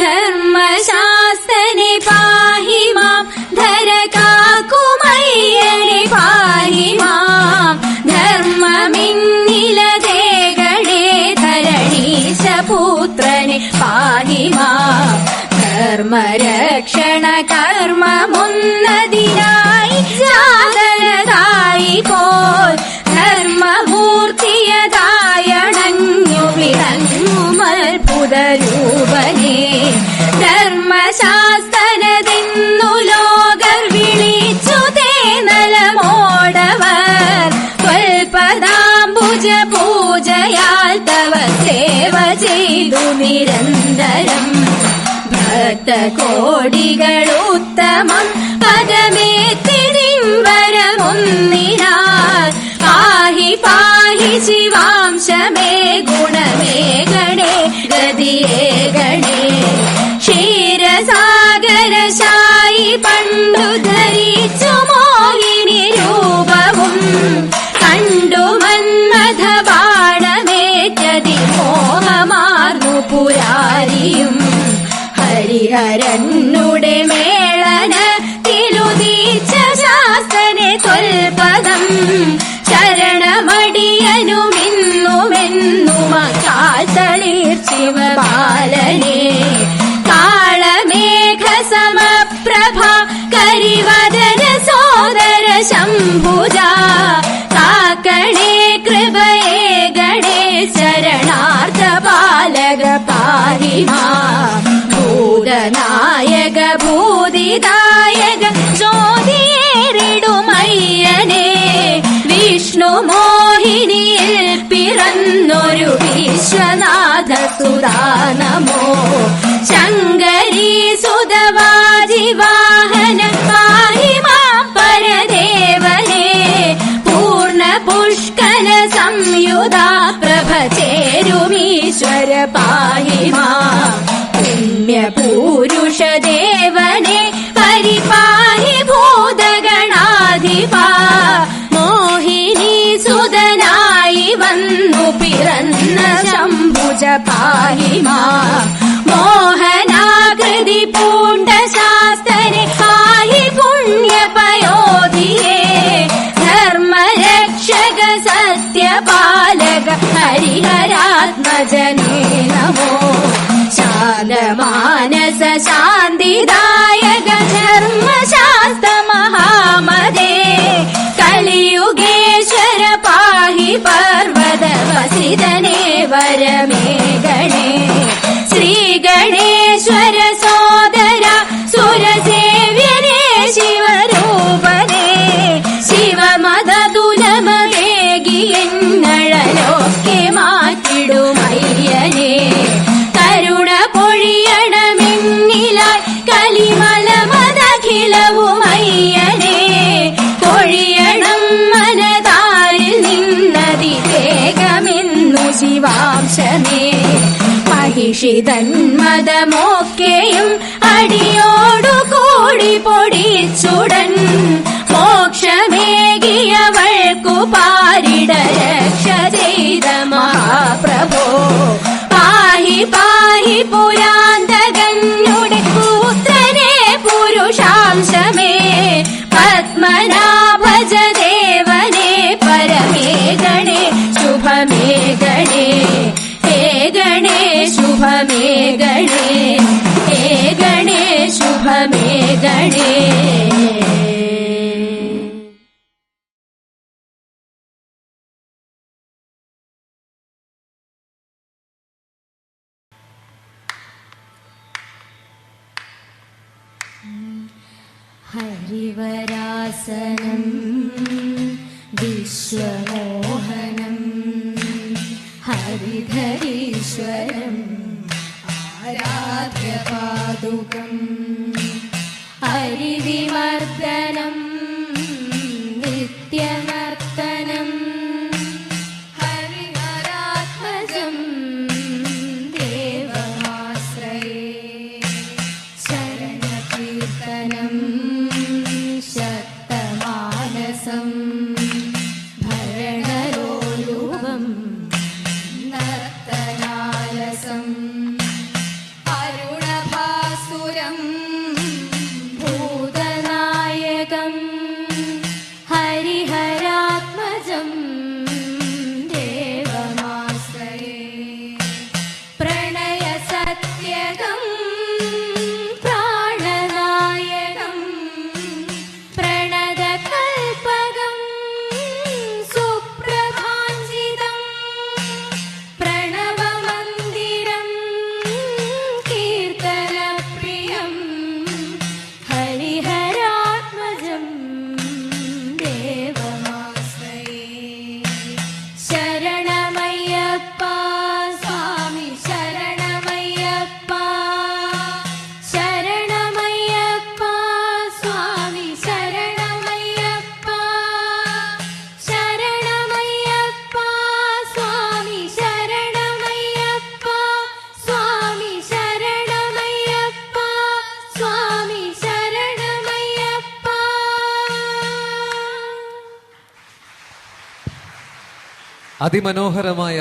ധർമ്മശാസ്തനെ പാഹി മാം. ധരകാക്കുമയ്യനെ പാഹി മാം. ധർമ്മമിന്നിലതേകണേ ധരണീശപുത്രനെ പാഹി മാം. ധർമ്മരക്ഷണ കർമ്മമുന്നതിനായി ജാതരതായി ചെയ്തു നിരന്തരം. ഭക്തകോടികളുത്തമം പദമേ തിരിവരമൊന്നിനാൽ. പാഹി പാഹി ശിവാംശമേ ഗുണമേ ഹരിഹരനുടെ മേളന തിരുതീച്ച ശാസ്ത്രനെ തൊൽപദം. ശരണമടിയനുമിന്നുമെന്നുമക്കാത്തളിർ ശിവപാലനെ കാളമേഘ സമപ്രഭ കരിവദന സോദര ശംഭുജ. കാക്കണേ കൃപയേ ഗണേ ശരണാർത്ഥ പാലക പാഹി മാം ഭൂതനായക ഭൂതിദായക ജ്യോതിയേറിടുമയ്യനെ. വിഷ്ണു മോഹിനിയിൽ പിറന്നൊരു വിശ്വനാഥ സുദാനമോ ശങ്കരീ സുതവാജിവാഹന പരദേവനേ പൂർണ പുഷ്കല സംയുത പ്രഭ ചേരുമീശ്വര പാഹി മാം പുണ്യപൂരുഷ ദേവനെ പരിപാഹി ഭൂതഗണാധിപ. മോഹിനി സുതനായി വന്നു പിറന്ന ശംഭുജ പാഹി മാം മോഹനാകൃതി പൂണ്ട ശാസ്ത്രനെ പാഹി പുണ്യപയോധിയേ ധർമ്മരക്ഷക സത്യപാലക ഹരിഹരാത്മജനേ ഗണേശ്വര സോദര സുരസേവ്യനേ ശിവരൂപനേ ശിവമതതുലമേകിയെന്നഴലൊക്കെ മാറ്റിടുമയ്യനേ. കരുണ പൊഴിയണമെന്നിലായി കലിമലമതഖിലവുമയ്യനേ. പൊഴിയണം മനതാരിൽ നിന്നതി വേഗമെന്നു ശിവാംശമേ. മഹിഷി ശുഭമേ ഗണേ ഹരിവരാസനം വിശ്വമോഹനം ഹരിധരീശ്വരം ആരാധ്യപാദുകം Yeah. അതിമനോഹരമായ